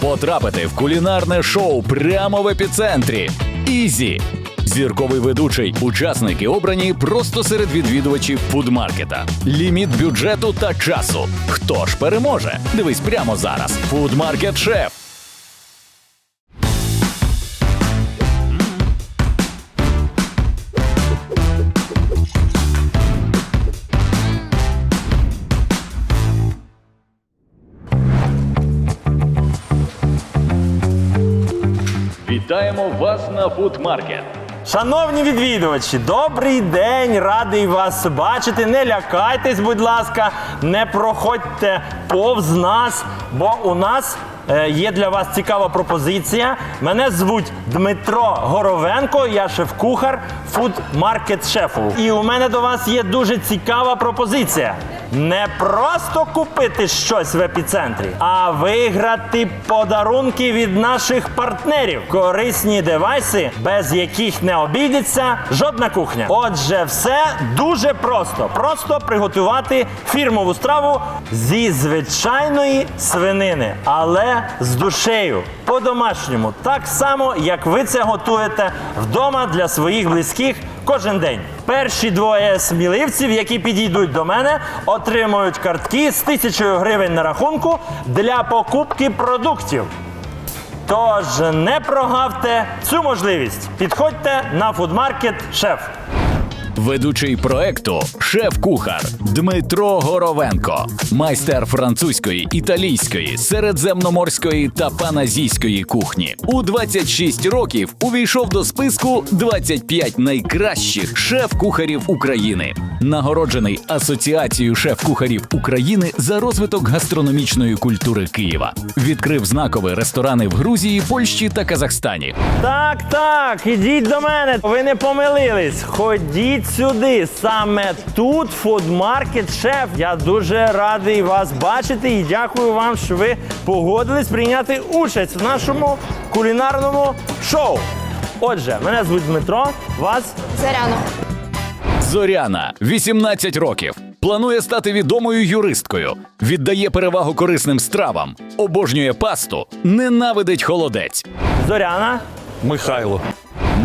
Потрапити в кулінарне шоу прямо в епіцентрі. Ізі. Зірковий ведучий, учасники обрані просто серед відвідувачів фудмаркета. Ліміт бюджету та часу. Хто ж переможе? Дивись прямо зараз. Фудмаркет Шеф. Вітаємо вас на Фудмаркет. Шановні відвідувачі, добрий день! Радий вас бачити. Не лякайтесь, будь ласка, не проходьте повз нас, бо у нас е, є для вас цікава пропозиція. Мене звуть Дмитро Горовенко, я шеф-кухар фуд-маркет шефу. І у мене до вас є дуже цікава пропозиція. Не просто купити щось в епіцентрі, а виграти подарунки від наших партнерів. Корисні девайси, без яких не обійдеться жодна кухня. Отже, все дуже просто. Просто приготувати фірмову страву зі звичайної свинини, але з душею. По-домашньому, так само, як ви це готуєте вдома для своїх близьких кожен день. Перші двоє сміливців, які підійдуть до мене, отримують картки з тисячою гривень на рахунку для покупки продуктів. Тож не прогавте цю можливість. Підходьте на фудмаркет шеф. Ведучий проекту шеф-кухар Дмитро Горовенко, майстер французької, італійської, середземноморської та паназійської кухні. У 26 років увійшов до списку 25 найкращих шеф-кухарів України. Нагороджений Асоціацією шеф-кухарів України за розвиток гастрономічної культури Києва. Відкрив знакові ресторани в Грузії, Польщі та Казахстані. Так, так, ідіть до мене. Ви не помилились. Ходіть сюди. Саме тут фудмаркет шеф. Я дуже радий вас бачити і дякую вам, що ви погодились прийняти участь в нашому кулінарному шоу. Отже, мене звуть Дмитро. Вас Заряно. Зоряна, 18 років. Планує стати відомою юристкою, віддає перевагу корисним стравам, обожнює пасту, ненавидить холодець. Зоряна. Михайло.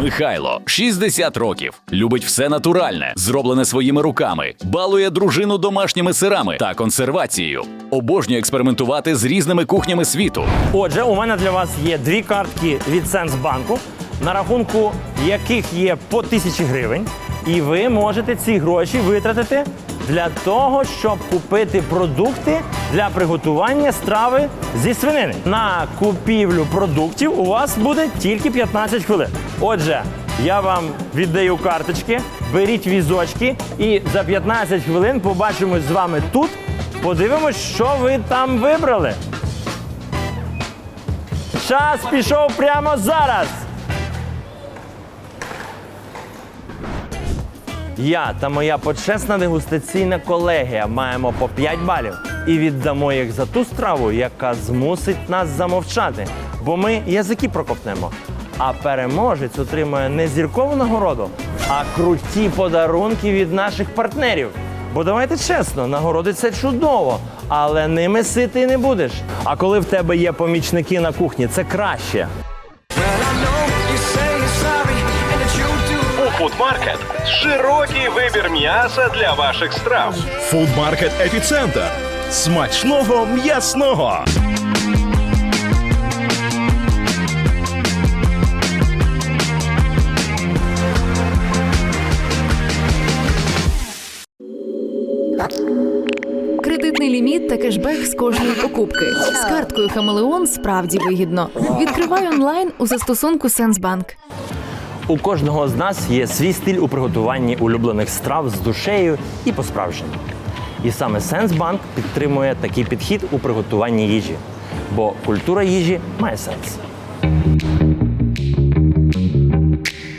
Михайло, 60 років, любить все натуральне, зроблене своїми руками, балує дружину домашніми сирами та консервацією. Обожнює експериментувати з різними кухнями світу. Отже, у мене для вас є дві картки від Сенсбанку, на рахунку яких є по тисячі гривень. І ви можете ці гроші витратити для того, щоб купити продукти для приготування страви зі свинини. На купівлю продуктів у вас буде тільки 15 хвилин. Отже, я вам віддаю карточки, беріть візочки, і за 15 хвилин побачимось з вами тут. Подивимось, що ви там вибрали. Час пішов прямо зараз. Я та моя почесна дегустаційна колегія маємо по 5 балів і віддамо їх за ту страву, яка змусить нас замовчати, бо ми язики проковтнемо. А переможець отримує не зіркову нагороду, а круті подарунки від наших партнерів. Бо давайте чесно, нагороди це чудово, але ними ситий не будеш. А коли в тебе є помічники на кухні, це краще. Фудмаркет широкий вибір м'яса для ваших страв. Фудмаркет Епіцентр. Смачного м'ясного. Кредитний ліміт та кешбек з кожної покупки. З карткою Хамелеон справді вигідно. Відкривай онлайн у застосунку Сенсбанк. У кожного з нас є свій стиль у приготуванні улюблених страв з душею і по-справжньому. І саме Сенсбанк підтримує такий підхід у приготуванні їжі, бо культура їжі має сенс.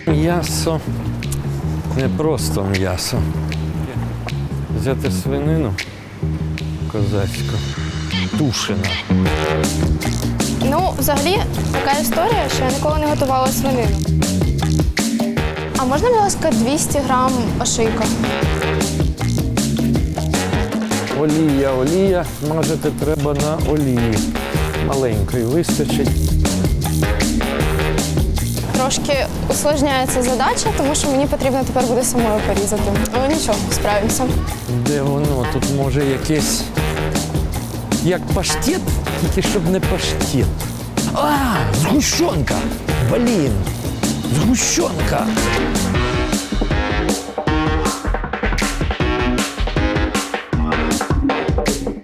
М'ясо не просто м'ясо. Взяти свинину козацьку, тушена. Ну, взагалі, така історія, що я ніколи не готувала свинину. А можна, будь ласка, 200 грам ошийка? Олія, олія, смажити треба на олії. маленької вистачить. Трошки усложняється задача, тому що мені потрібно тепер буде самою порізати. Але нічого, справимося. Де воно? Тут може якесь. Як паштет, тільки щоб не паштет. А, згущенка! Блін! Згущенка!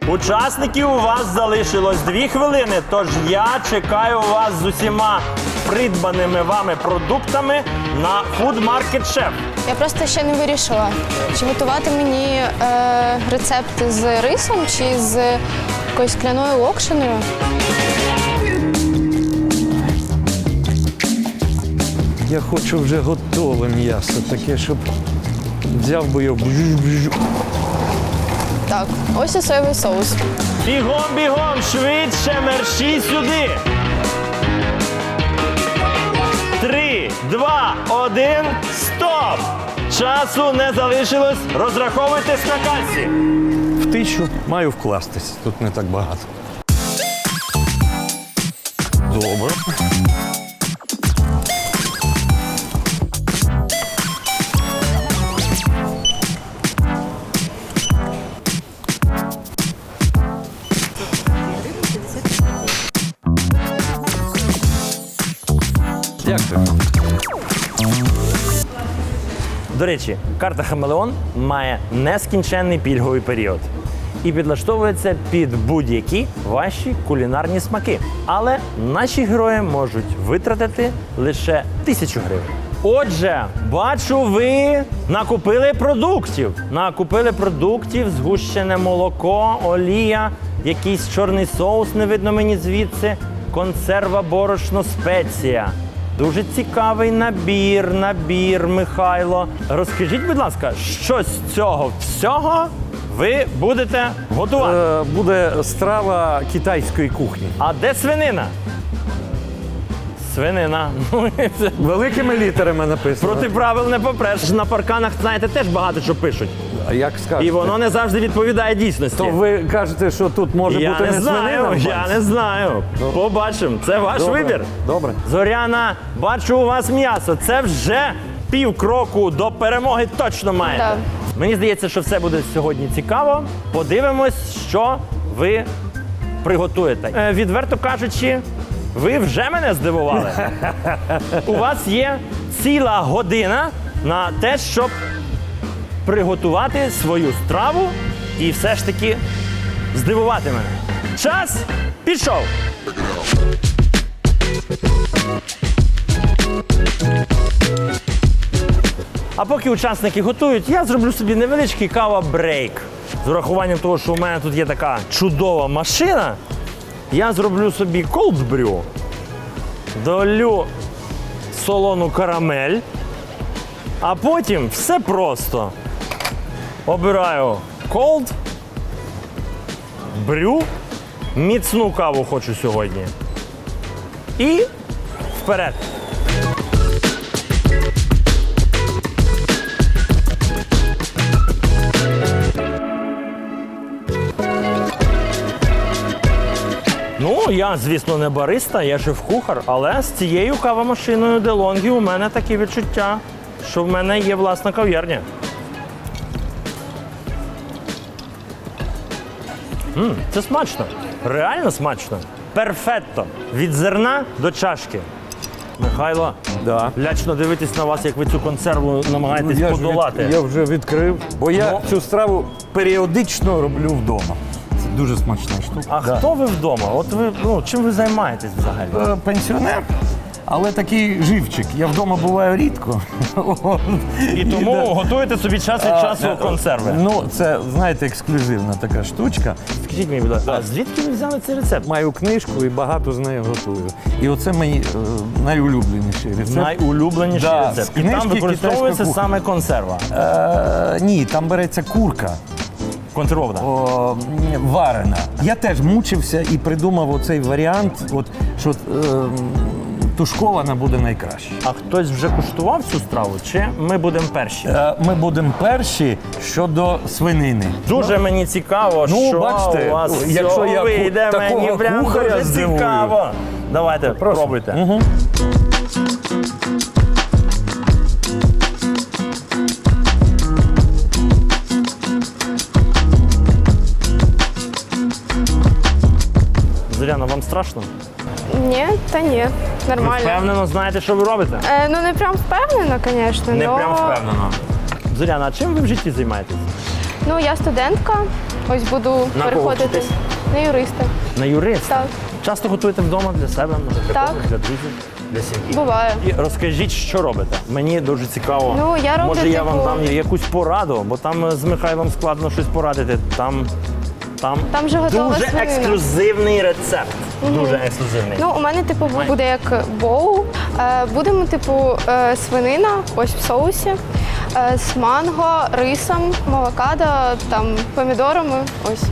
Учасників у вас залишилось дві хвилини, тож я чекаю вас з усіма придбаними вами продуктами на Food Market Chef. Я просто ще не вирішила, чи готувати мені е, рецепт з рисом чи з якоюсь кляною локшиною. Я хочу вже готове м'ясо, таке, щоб взяв би його. Так, ось і соєвий соус. Бігом, бігом, швидше мерщій сюди. Три, два, один, стоп! Часу не залишилось. Розраховуйтесь на касі. В тисячу маю вкластись. Тут не так багато. Добре. До речі, карта Хамелеон має нескінченний пільговий період і підлаштовується під будь-які ваші кулінарні смаки. Але наші герої можуть витратити лише тисячу гривень. Отже, бачу, ви накупили продуктів. Накупили продуктів, згущене молоко, олія, якийсь чорний соус, не видно мені звідси, консерва, борошно, спеція. Дуже цікавий набір, набір, Михайло. Розкажіть, будь ласка, що з цього всього ви будете готувати? Е, буде страва китайської кухні. А де свинина? Свинина. Ну, це Великими літерами написано. Проти правил не попреш. На парканах, знаєте, теж багато що пишуть. А як скажете? І воно не завжди відповідає дійсності. То ви кажете, що тут може я бути не не знаю, свинина? я не знаю. Побачимо. Це ваш Добре, вибір. добре. Зоряна, бачу у вас м'ясо. Це вже пів кроку до перемоги точно маєте. Да. Мені здається, що все буде сьогодні цікаво. Подивимось, що ви приготуєте. Е, відверто кажучи, ви вже мене здивували. У вас є ціла година на те, щоб приготувати свою страву і все ж таки здивувати мене. Час пішов. А поки учасники готують, я зроблю собі невеличкий кава-брейк. З урахуванням того, що у мене тут є така чудова машина, я зроблю собі колдбрю, долю солону карамель, а потім все просто. Обираю колд, брю, міцну каву хочу сьогодні. І вперед. Я, звісно, не бариста, я шеф-кухар, але з цією кавомашиною DeLonghi у мене такі відчуття, що в мене є власна кав'ярня. М, це смачно. Реально смачно. Перфетто. Від зерна до чашки. Михайло, Да. лячно дивитись на вас, як ви цю консерву намагаєтесь Ну, я, подолати. від- я вже відкрив, бо я Ну. цю страву періодично роблю вдома. Дуже смачна штука. А Да. хто ви вдома? От ви ну чим ви займаєтесь взагалі? Е, Пенсіонер, але такий живчик. Я вдома буваю рідко. І тому да. готуєте собі час від часу Е, консерви. Ну, це, знаєте, ексклюзивна така штучка. Скажіть мені, будь ласка, а звідки ви взяли цей рецепт? Маю книжку і багато з нею готую. І оце мій е, найулюбленіший рецепт. Найулюбленіший Да, рецепт. І там книжки використовується «Китайська саме консерва. Е, ні, там береться курка. Консервована. о, варена. Я теж мучився і придумав оцей варіант, от, що е, тушкована буде найкраще. А хтось вже куштував цю страву, чи ми будемо перші? Е, Ми будемо перші щодо свинини. Дуже мені цікаво, Ну, що бачите, у вас якщо я ку- вийде, такого мені прям кухаря дуже здивую. цікаво. Давайте, пробуйте. Зоряна, страшно? Ні, та ні, Ви нормально. впевнено знаєте, що ви робите? Е, ну не прям впевнена, звісно. Не но... прям впевнено. Зоряна, а чим ви в житті займаєтесь? Ну, я студентка, ось буду кого переходити вчитесь? на юриста. На юриста? Так. Часто готуєте вдома для себе, може, для Так. когось, для друзів, для сім'ї? Буває. І розкажіть, що робите. Мені дуже цікаво. Ну, я роблю, Може, я вам типу- дам якусь пораду, бо там е, з Михайлом складно щось порадити. Там, там, Там вже готова дуже свинина. ексклюзивний рецепт. Дуже ексклюзивний. Ну, у мене, типу, буде як боул. Е, будемо, типу, е, свинина, ось в соусі, е, з манго, рисом, авокадо, там, помідорами. Ось.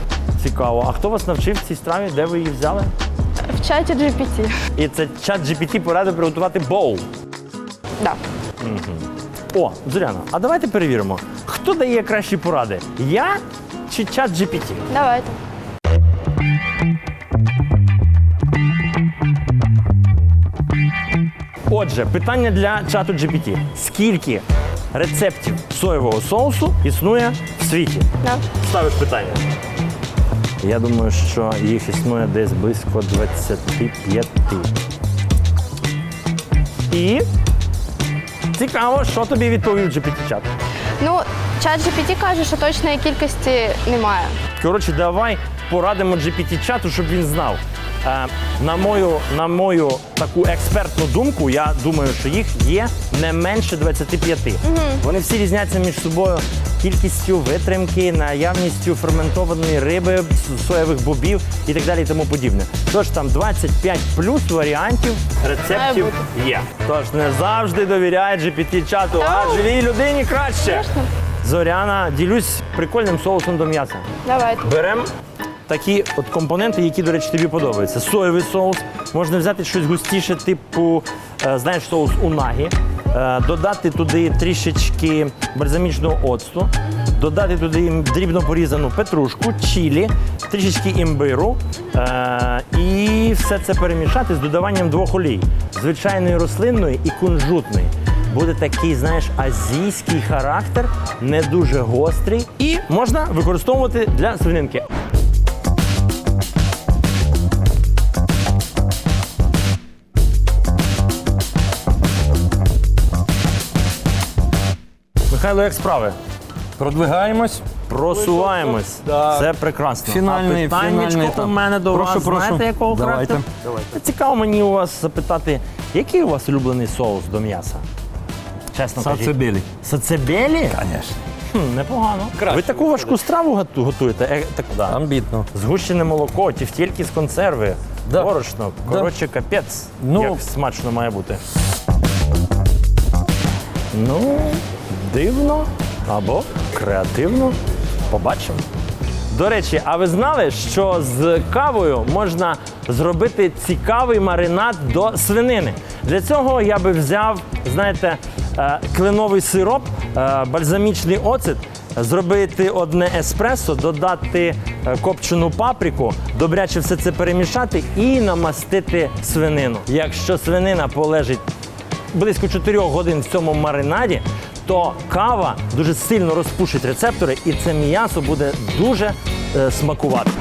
Цікаво. А хто вас навчив цій страві? Де ви її взяли? В чаті GPT. І це чат GPT порадив приготувати боул. Да. О, Зоряна, а давайте перевіримо, хто дає кращі поради? Я чи чат GPT? Давайте. Отже, питання для чату GPT. Скільки рецептів соєвого соусу існує в світі? Да. Ставиш питання. Я думаю, що їх існує десь близько 25. І цікаво, що тобі відповів GPT-чат. Ну, чат GPT каже, що точної кількості немає. Коротше, давай порадимо GPT-чату, щоб він знав. Е, на, мою, на мою таку експертну думку, я думаю, що їх є не менше 25. Вони всі різняться між собою кількістю витримки, наявністю ферментованої риби, соєвих бобів і так далі і тому подібне. Тож там 25 плюс варіантів рецептів є. Тож не завжди довіряй GPT-чату, а живій людині краще. Звісно. Зоряна, ділюсь прикольним соусом до м'яса. Давайте. Беремо такі от компоненти, які, до речі, тобі подобаються. Соєвий соус, можна взяти щось густіше, типу, е, знаєш, соус унагі, е, додати туди трішечки бальзамічного оцту, додати туди дрібно порізану петрушку, чілі, трішечки імбиру е, і все це перемішати з додаванням двох олій звичайної рослинної і кунжутної. Буде такий, знаєш, азійський характер, не дуже гострий, і можна використовувати для свининки. Михайло, як справи? Продвигаємось. Просуваємось. Так. Це прекрасно. Фінальний- а питаннячко фінальний у мене до Прошу, вас. прошу. Знаєте, якого Давайте. характеру? Цікаво мені у вас запитати, який у вас улюблений соус до м'яса? Чесно кажіть. Сацебілі. Сацебелі? Звісно. Хм, непогано. Ви таку важку страву готу- готуєте? Е, так, да. Амбітно. Згущене молоко, тівтєльки з консерви, Да. борошно. Да. Коротше, капець. Ну. як смачно має бути. Ну, дивно або креативно. Побачимо. До речі, а ви знали, що з кавою можна зробити цікавий маринад до свинини? Для цього я би взяв, знаєте, е, кленовий сироп, е, бальзамічний оцет, зробити одне еспресо, додати е, копчену паприку, добряче все це перемішати і намастити свинину. Якщо свинина полежить близько 4 годин в цьому маринаді, то кава дуже сильно розпушить рецептори, і це м'ясо буде дуже е, смакувати.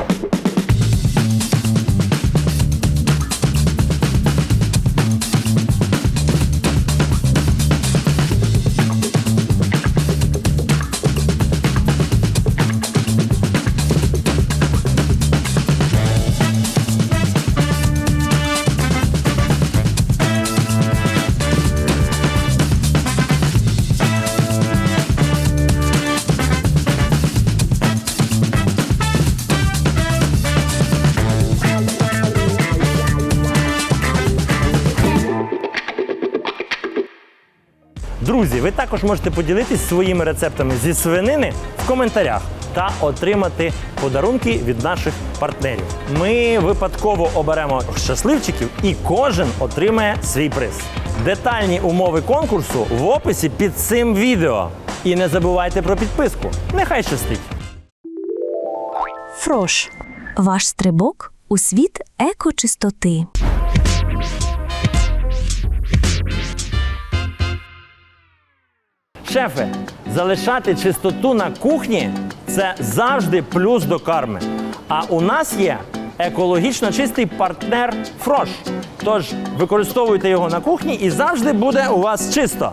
Друзі, ви також можете поділитись своїми рецептами зі свинини в коментарях. та отримати подарунки від наших партнерів. Ми випадково оберемо щасливчиків і кожен отримає свій приз. Детальні умови конкурсу в описі під цим відео. І не забувайте про підписку. Нехай щастить! Фрош ваш стрибок у світ екочистоти. Шефи, залишати чистоту на кухні це завжди плюс до карми. А у нас є екологічно чистий партнер Фрош. Тож використовуйте його на кухні і завжди буде у вас чисто.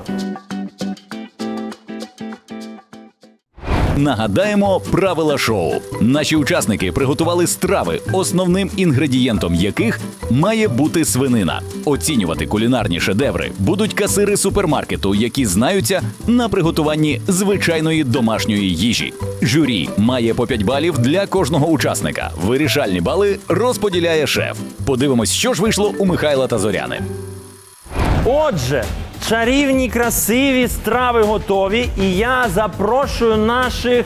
Нагадаємо правила шоу. Наші учасники приготували страви, основним інгредієнтом яких має бути свинина. Оцінювати кулінарні шедеври будуть касири супермаркету, які знаються на приготуванні звичайної домашньої їжі. Журі має по 5 балів для кожного учасника. Вирішальні бали розподіляє шеф. Подивимось, що ж вийшло у Михайла та Зоряни. Отже, чарівні, красиві страви готові, і я запрошую наших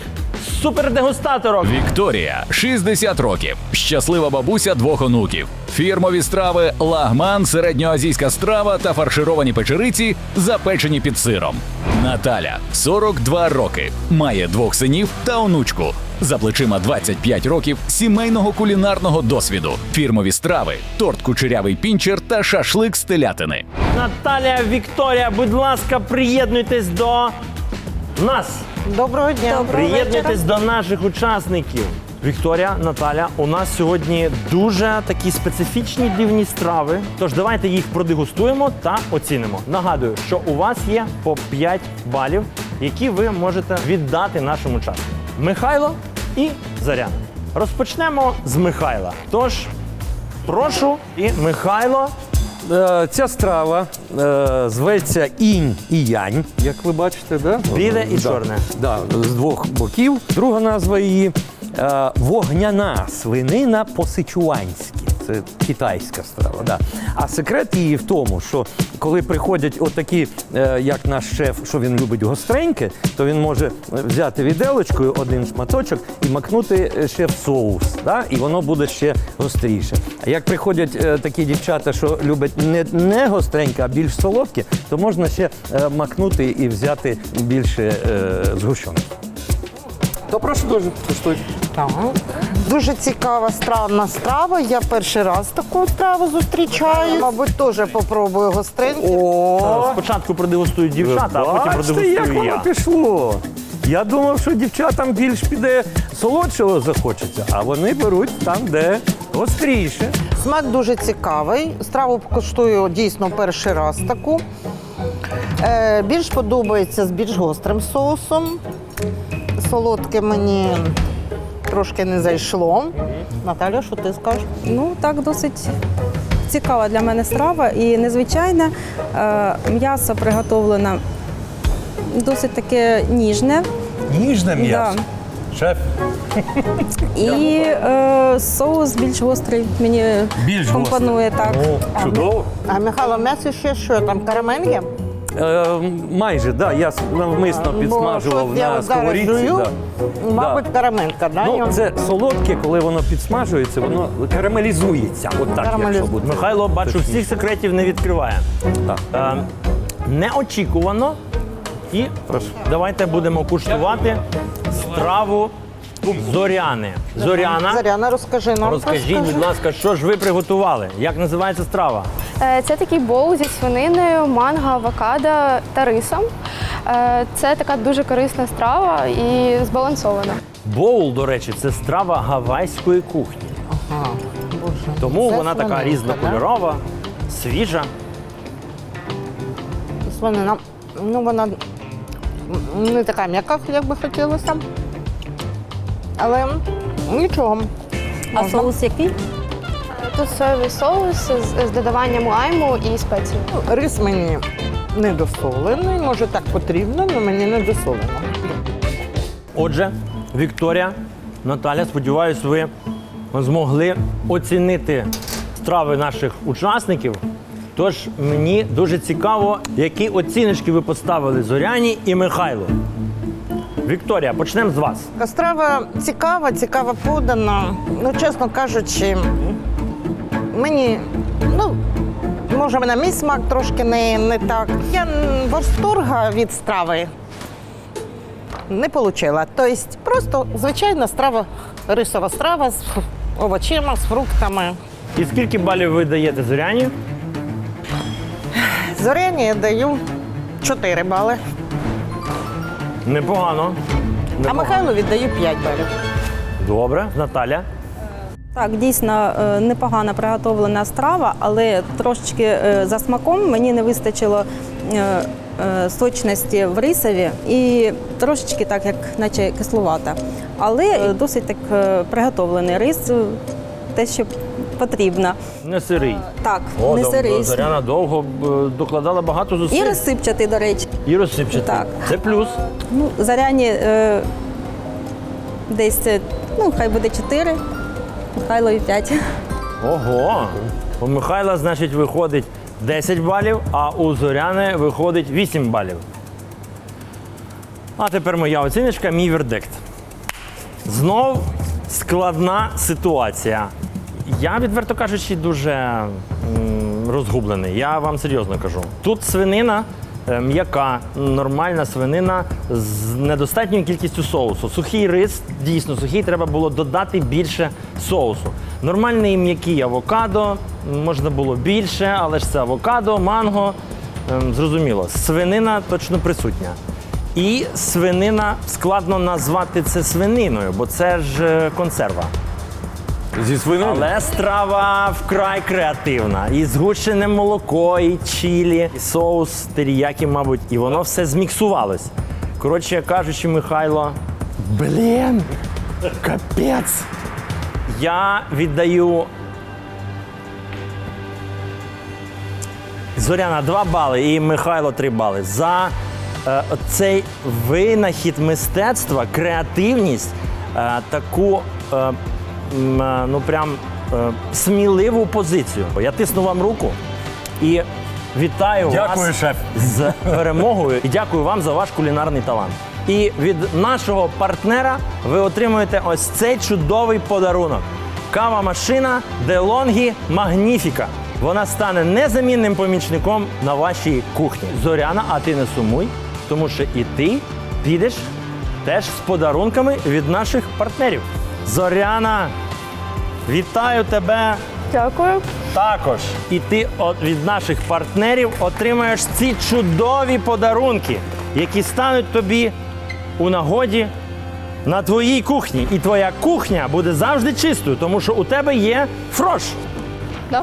супердегустаторок. Вікторія 60 років, щаслива бабуся двох онуків. Фірмові страви лагман, середньоазійська страва та фаршировані печериці, запечені під сиром. Наталя 42 роки, має двох синів та онучку. За плечима 25 років сімейного кулінарного досвіду. Фірмові страви, торт кучерявий пінчер та шашлик з телятини. Наталія Вікторія, будь ласка, приєднуйтесь до нас. Доброго дня. Приєднуйтесь до наших учасників. Вікторія, Наталя, у нас сьогодні дуже такі специфічні дивні страви. Тож давайте їх продегустуємо та оцінимо. Нагадую, що у вас є по 5 балів, які ви можете віддати нашим учасникам. Михайло і Заряна. Розпочнемо з Михайла. Тож, прошу, і Михайло. Е, Ця страва е, зветься інь і янь, як ви бачите, да? Біле і Да. чорне. Да, з двох боків. Друга назва її е, вогняна свинина по-сичуанськи. Це китайська страва. Да. А секрет її в тому, що коли приходять отакі, е, як наш шеф, що він любить гостреньке, то він може взяти віделочкою один шматочок і макнути е, ще в соус. Да? І воно буде ще гостріше. А як приходять е, такі дівчата, що люблять не, не гостреньке, а більш солодке, то можна ще макнути і взяти більше е, згущенки. То прошу дуже куштуйте. Так. Дуже цікава странна страва. Я перший раз таку страву зустрічаю. Мабуть, теж попробую гостреньку. Е, Спочатку продегустують дівчата, а потім Бачите, як продегустую воно я. пішло. Я думав, що дівчатам більш піде солодшого захочеться, а вони беруть там, де гостріше. Смак дуже цікавий. Страву коштую дійсно перший раз таку. Е, більш подобається з більш гострим соусом. Солодке мені трошки не зайшло. Наталя, що ти скажеш? Ну, так досить цікава для мене страва і незвичайне. Е, М'ясо приготовлене досить таке ніжне. Ніжне Да. Шеф. І е, соус більш гострий мені Більш компонує так. О, чудово. А Михайло, м'ясо ще що там? Карамель є? Е, майже, да, я навмисно підсмажував Бо щось я на от зараз сковорідці. жую, Да. Мабуть, карамелька, да? Ну, це солодке, коли воно підсмажується, воно карамелізується. От так, якщо буде. Михайло, бачу, всіх секретів не відкриває. Так. Е, неочікувано. І Прошу. давайте будемо куштувати страву зоряни. Зоряна, Заряна, розкажи нам. розкажіть, будь ласка, що ж ви приготували? Як називається страва? Е, Це такий боул зі свининою, манго, авокадо та рисом. Е, Це така дуже корисна страва і збалансована. Боул, до речі, це страва гавайської кухні. Ага, боже. Тому Це вона така свининка, різнокольорова, свіжа. да? Свинина, ну вона не така м'яка, як би хотілося. Але нічого. А Можна. соус який? Тут соєвий соус з, з додаванням лайму і спецій. Рис мені недосолений, може так потрібно, але мені недосолено. Отже, Вікторія, Наталя, сподіваюсь, ви змогли оцінити страви наших учасників. Тож мені дуже цікаво, які оціночки ви поставили Зоряні і Михайлу. Вікторія, почнемо з вас. Страва цікава, цікаво подана. Ну, чесно кажучи, мені, ну, може, на мій смак трошки не, не так. Я восторга від страви не отримала. Тобто просто звичайна страва, рисова страва з овочима, з фруктами. І скільки балів ви даєте зоряні? Зоряні я даю 4 бали, Непогано. а Непогано. Михайлу віддаю 5 балів. Добре, Наталя. Так, дійсно е, непогано приготовлена страва, але трошечки е, за смаком мені не вистачило е, е, сочності в рисові і трошечки так, як наче кисловата. Але е, досить так е, приготовлений рис, е, те, що потрібно. Не сирий. Так, О, не дов- сирий. Зоряна довго е, докладала багато зусиль. І розсипчатий, до речі. І розсипчатий. Так. Це плюс. Ну, заряні е, десь, е, ну, хай буде 4, Михайлові 5. Ого! У Михайла, значить, виходить 10 балів, а у Зоряни виходить 8 балів. А тепер моя оціночка, мій вердикт. Знов складна ситуація. Я, відверто кажучи, дуже розгублений. Я вам серйозно кажу. Тут свинина е, м'яка, нормальна свинина з недостатньою кількістю соусу. Сухий рис, дійсно сухий, треба було додати більше соусу. Нормальний м'який авокадо, можна було більше, але ж це авокадо, манго. ем, Зрозуміло, свинина точно присутня. І свинина складно назвати це свининою, бо це ж е, консерва. Зі свинини? Але страва вкрай креативна. І згущене молоко, і чілі, і соус теріякі, мабуть, і воно все зміксувалось. Коротше кажучи, Михайло, блін, капець. Я віддаю. Зоряна 2 бали і Михайло 3 бали. За е, цей винахід мистецтва, креативність, е, таку е, ну прям е, сміливу позицію. Я тисну вам руку і вітаю Дякую, вас шеф. з перемогою і дякую вам за ваш кулінарний талант. І від нашого партнера ви отримуєте ось цей чудовий подарунок. Кава машина DeLonghi Magnifica. Вона стане незамінним помічником на вашій кухні. Зоряна, а ти не сумуй, тому що і ти підеш теж з подарунками від наших партнерів. Зоряна, вітаю тебе Дякую. також. І ти від наших партнерів отримаєш ці чудові подарунки, які стануть тобі у нагоді на твоїй кухні. І твоя кухня буде завжди чистою, тому що у тебе є фрош. Да?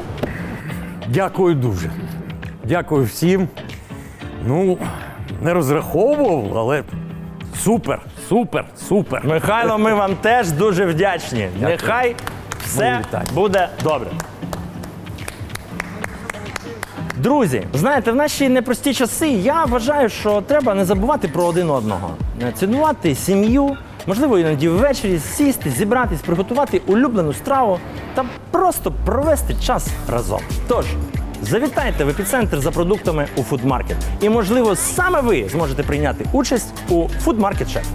Дякую дуже. Дякую всім. Ну, не розраховував, але супер, супер, супер. Михайло, ми вам теж дуже вдячні. Нехай все буде добре. Друзі, знаєте, в наші непрості часи я вважаю, що треба не забувати про один одного. Цінувати сім'ю, можливо, іноді ввечері сісти, зібратись, приготувати улюблену страву та просто провести час разом. Тож, завітайте в епіцентр за продуктами у фудмаркет. І, можливо, саме ви зможете прийняти участь у фудмаркет шеф.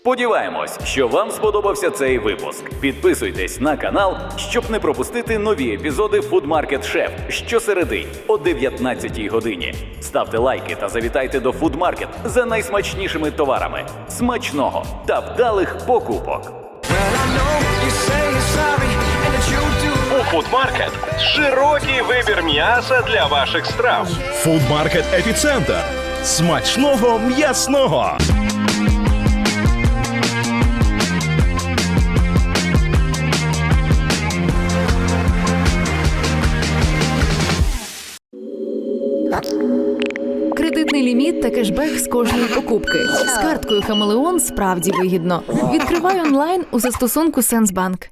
Сподіваємось, що вам сподобався цей випуск. Підписуйтесь на канал, щоб не пропустити нові епізоди Food Market Chef щосереди о 19-й годині. Ставте лайки та завітайте до Food Market за найсмачнішими товарами. Смачного та вдалих покупок! У Фудмаркет широкий вибір м'яса для ваших страв. Фудмаркет Епіцентр. Смачного м'ясного. Та кешбек з кожної покупки. З карткою Хамелеон справді вигідно. Відкривай онлайн у застосунку Сенсбанк.